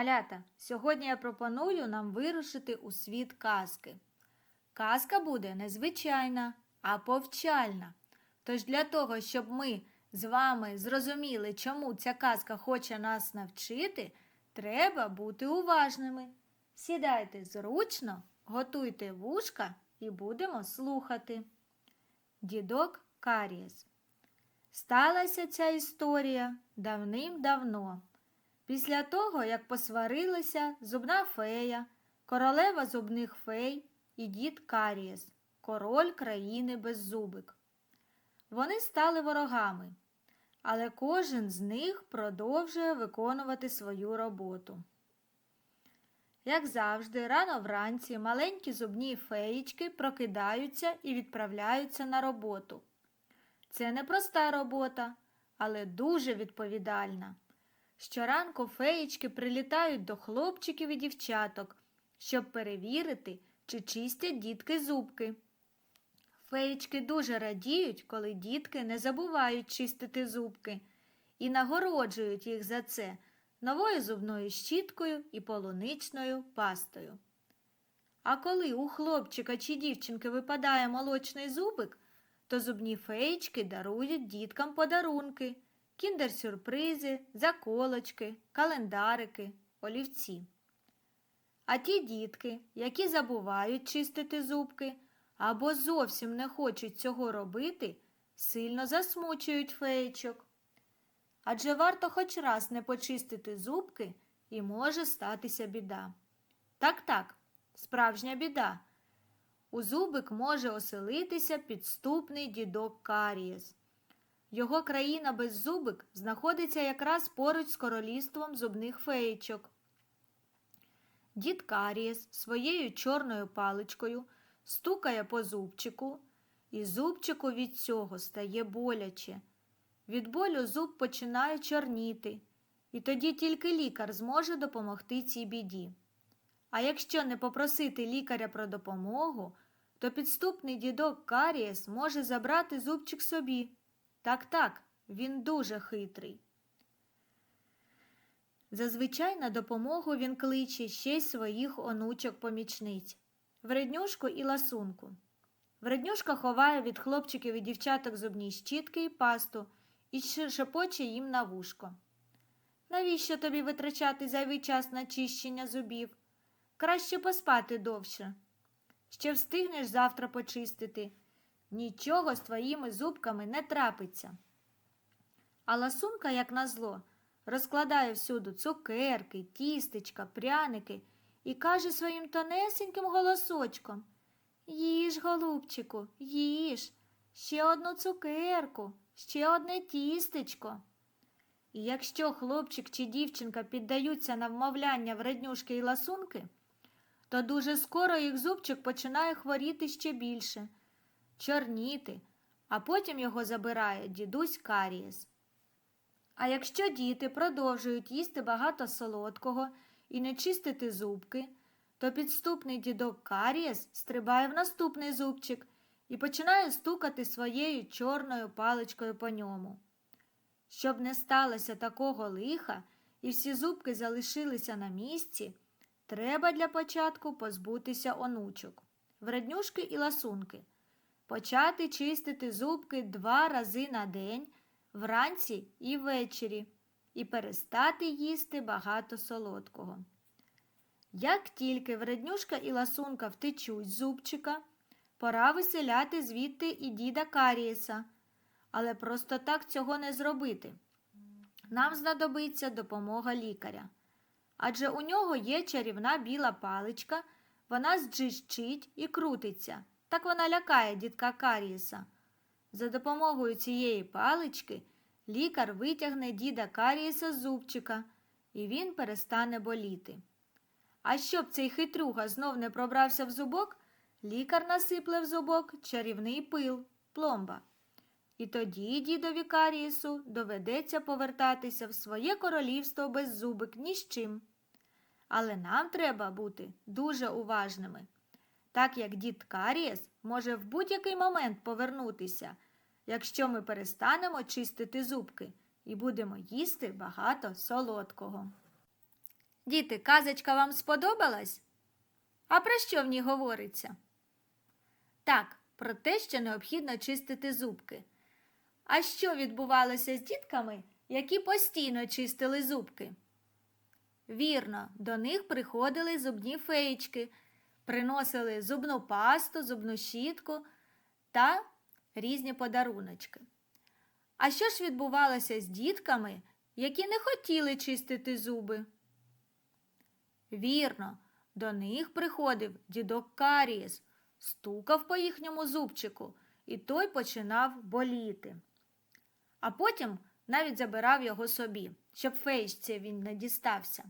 Малята, сьогодні я пропоную нам вирушити у світ казки. Казка буде не звичайна, а повчальна. Тож для того, щоб ми з вами зрозуміли, чому ця казка хоче нас навчити, треба бути уважними. Сідайте зручно, готуйте вушка і будемо слухати. Дідок Карієс. Сталася ця історія давним-давно. Після того, як посварилися зубна фея, королева зубних фей і дід Карієс, король країни Беззубик. Вони стали ворогами, але кожен з них продовжує виконувати свою роботу. Як завжди, рано вранці маленькі зубні феєчки прокидаються і відправляються на роботу. Це не проста робота, але дуже відповідальна. Щоранку феєчки прилітають до хлопчиків і дівчаток, щоб перевірити, чи чистять дітки зубки. Феєчки дуже радіють, коли дітки не забувають чистити зубки і нагороджують їх за це новою зубною щіткою і полуничною пастою. А коли у хлопчика чи дівчинки випадає молочний зубик, то зубні феєчки дарують діткам подарунки, кіндер-сюрпризи, заколочки, календарики, олівці. А ті дітки, які забувають чистити зубки або зовсім не хочуть цього робити, сильно засмучують феєчок. Адже варто хоч раз не почистити зубки і може статися біда. Так, так, справжня біда. У зубик може оселитися підступний дідок Карієс. Його країна беззубик знаходиться якраз поруч з королівством зубних феєчок. Дід Карієс своєю чорною паличкою стукає по зубчику, і зубчику від цього стає боляче. Від болю зуб починає чорніти, і тоді тільки лікар зможе допомогти цій біді. А якщо не попросити лікаря про допомогу, то підступний дідок Карієс може забрати зубчик собі. Так, так, він дуже хитрий. Зазвичай на допомогу він кличе ще й своїх онучок-помічниць вреднюшку і ласунку. Вреднюшка ховає від хлопчиків і дівчаток зубні щітки і пасту і шепоче їм на вушко. Навіщо тобі витрачати зайвий час на чищення зубів? Краще поспати довше. Ще встигнеш завтра почистити. Нічого з твоїми зубками не трапиться. А ласунка, як назло, розкладає всюди цукерки, тістечка, пряники і каже своїм тонесеньким голосочком Їж, голубчику, їж, ще одну цукерку, ще одне тістечко. І якщо хлопчик чи дівчинка піддаються на вмовляння вреднюшки і ласунки, то дуже скоро їх зубчик починає хворіти ще більше, чорніти, а потім його забирає дідусь Карієс. А якщо діти продовжують їсти багато солодкого і не чистити зубки, то підступний дідок Карієс стрибає в наступний зубчик і починає стукати своєю чорною паличкою по ньому. Щоб не сталося такого лиха і всі зубки залишилися на місці, треба для початку позбутися онучок, вреднюшки і ласунки, почати чистити зубки два рази на день, вранці і ввечері, і перестати їсти багато солодкого. Як тільки вреднюшка і ласунка втечуть з зубчика, пора виселяти звідти і діда Карієса, але просто так цього не зробити. Нам знадобиться допомога лікаря. Адже у нього є чарівна біла паличка, вона зджищить і крутиться. Так вона лякає дідка Карієса. За допомогою цієї палички лікар витягне діда Карієса з зубчика, і він перестане боліти. А щоб цей хитрюга знов не пробрався в зубок, лікар насипле в зубок чарівний пил, пломба. І тоді дідові Карієсу доведеться повертатися в своє королівство без зубик ні з чим. Але нам треба бути дуже уважними, так як дід Карієс може в будь-який момент повернутися, якщо ми перестанемо чистити зубки і будемо їсти багато солодкого. Діти, казочка вам сподобалась? А про що в ній говориться? Так, про те, що необхідно чистити зубки. А що відбувалося з дітками, які постійно чистили зубки? Вірно, до них приходили зубні феєчки, приносили зубну пасту, зубну щітку та різні подаруночки. А що ж відбувалося з дітками, які не хотіли чистити зуби? Вірно, до них приходив дідок Карієс, стукав по їхньому зубчику, і той починав боліти. А потім навіть забирав його собі, щоб фейшці він не дістався.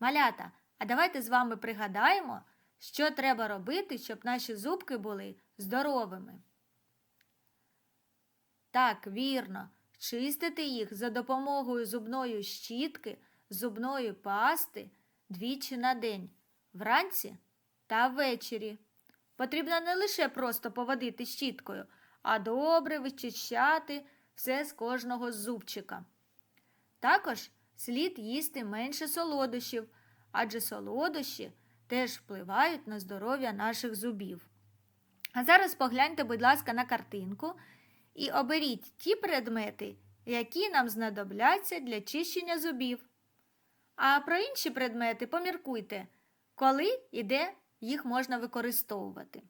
Малята, а давайте з вами пригадаємо, що треба робити, щоб наші зубки були здоровими. Так, вірно, чистити їх за допомогою зубної щітки, зубної пасти двічі на день, вранці та ввечері. Потрібно не лише просто поводити щіткою, а добре вичищати все з кожного зубчика. Також слід їсти менше солодощів, адже солодощі теж впливають на здоров'я наших зубів. А зараз погляньте, будь ласка, на картинку і оберіть ті предмети, які нам знадобляться для чищення зубів. А про інші предмети поміркуйте, коли і де їх можна використовувати.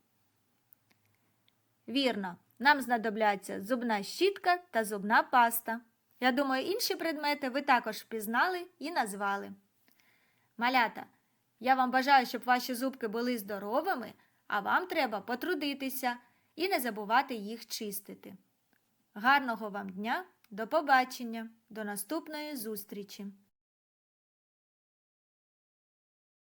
Вірно, нам знадобляться зубна щітка та зубна паста. Я думаю, інші предмети ви також впізнали і назвали. Малята, я вам бажаю, щоб ваші зубки були здоровими, а вам треба потрудитися і не забувати їх чистити. Гарного вам дня, до побачення, до наступної зустрічі!